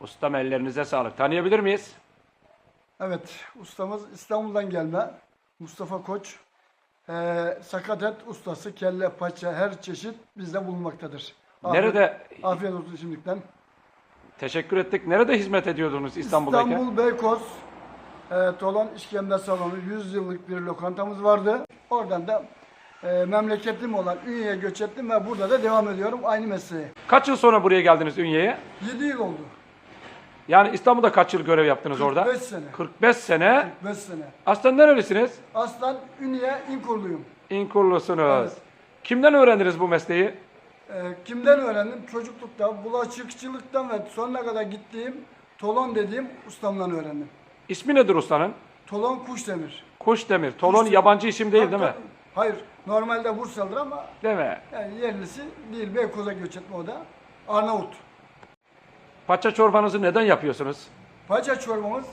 Ustam ellerinize sağlık. Tanıyabilir miyiz? Evet, ustamız İstanbul'dan gelme. Mustafa Koç. Ee, sakat et ustası, kelle, paça, her çeşit bizde bulunmaktadır. Afiyet- Nerede? Afiyet olsun şimdiden. Teşekkür ettik. Nerede hizmet ediyordunuz İstanbul'dayken? İstanbul Beykoz, e, Tolan İşkembe Salonu 100 yıllık bir lokantamız vardı. Oradan da e, memleketim olan Ünye'ye göç ettim ve burada da devam ediyorum aynı mesleği. Kaç yıl sonra buraya geldiniz Ünye'ye? 7 yıl oldu. Yani İstanbul'da kaç yıl görev yaptınız orada? 45 sene. 45 sene. 5 sene. Aslen nerelisiniz? Aslan Ünye İnkurluyum. İnkurlusunuz. Evet. Kimden öğrendiniz bu mesleği? Ee, kimden öğrendim? Çocuklukta bulaşıkçılıktan ve sonuna kadar gittiğim Tolon dediğim ustamdan öğrendim. İsmi nedir ustanın? Tolon Kuşdemir. Kuşdemir. Tolon yabancı isim değil değil mi? Hayır. Normalde Bursalıdır ama Değil mi? yani yerlisi değil. Beykoz'a göç etme o da. Arnavut. Paça çorbanızı neden yapıyorsunuz? Paça çorbamız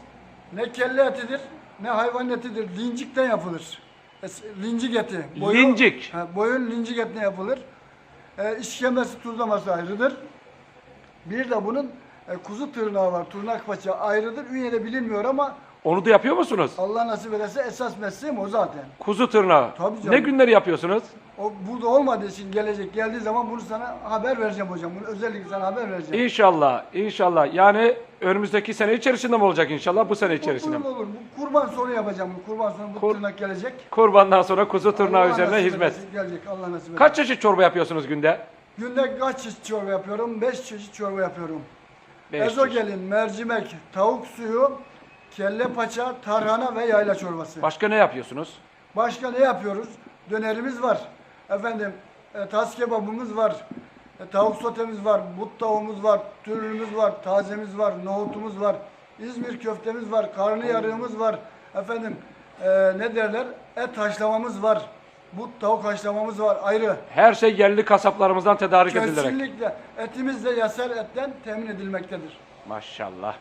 ne kelle etidir ne hayvan etidir. Lincikten yapılır. Es- Lincik eti. Lincik. Ha, boyun lincik etine yapılır. E, işkembesi tuzlaması ayrıdır. Bir de bunun e, kuzu tırnağı var. Tırnak paça ayrıdır. Ünye'de bilinmiyor ama Onu da yapıyor musunuz? Allah nasip ederse esas mesleğim o zaten. Kuzu tırnağı. Tabii canım. Ne günleri yapıyorsunuz? O burada olmadığı için gelecek geldiği zaman bunu sana haber vereceğim hocam. Bunu özellikle sana haber vereceğim. İnşallah, inşallah. Yani önümüzdeki sene içerisinde mi olacak inşallah? Bu sene içerisinde mi? Bu, olur. Bu kurban sonu yapacağım. Kurban sonu bu Kur- tırnak gelecek. Kurbandan sonra kuzu tırnağı Allah üzerine nasip hizmet. ederse Gelecek Allah nasip eder. Kaç çeşit çorba yapıyorsunuz günde? Günde kaç çeşit çorba yapıyorum? Beş çeşit çorba yapıyorum. Beş çeşit. Ezogelin, mercimek, tavuk suyu, kelle paça, tarhana ve yayla çorbası. Başka ne yapıyorsunuz? Başka ne yapıyoruz? Dönerimiz var. Efendim, e, tas kebabımız var. E, tavuk sotemiz var, but tavuğumuz var, türlümüz var, tazemiz var, nohutumuz var. İzmir köftemiz var, karnıyarığımız var. Efendim, e, ne derler? Et haşlamamız var. But tavuk haşlamamız var ayrı. Her şey yerli kasaplarımızdan tedarik edilerek. Kesinlikle etimiz de yasal etten temin edilmektedir. Maşallah.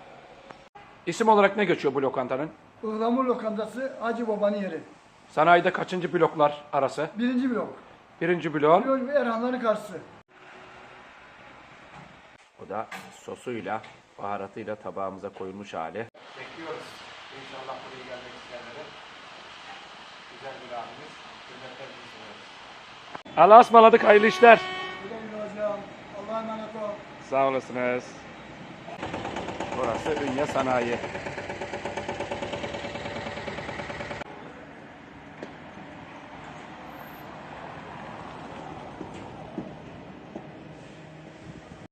İsim olarak ne geçiyor bu lokantanın? Ihlamur lokantası Hacı Baba'nın yeri. Sanayide kaçıncı bloklar arası? Birinci blok. Birinci blok. Blok ve Erhanların karşısı. Bu da sosuyla, baharatıyla tabağımıza koyulmuş hali. Bekliyoruz. İnşallah buraya gelmek isteyenleri. Güzel bir abimiz. Hürmetler sunuyoruz. Allah'a ısmarladık. Hayırlı işler. Güle güle hocam. Allah'a emanet ol. Sağ olasınız. Burası Ünye Sanayi.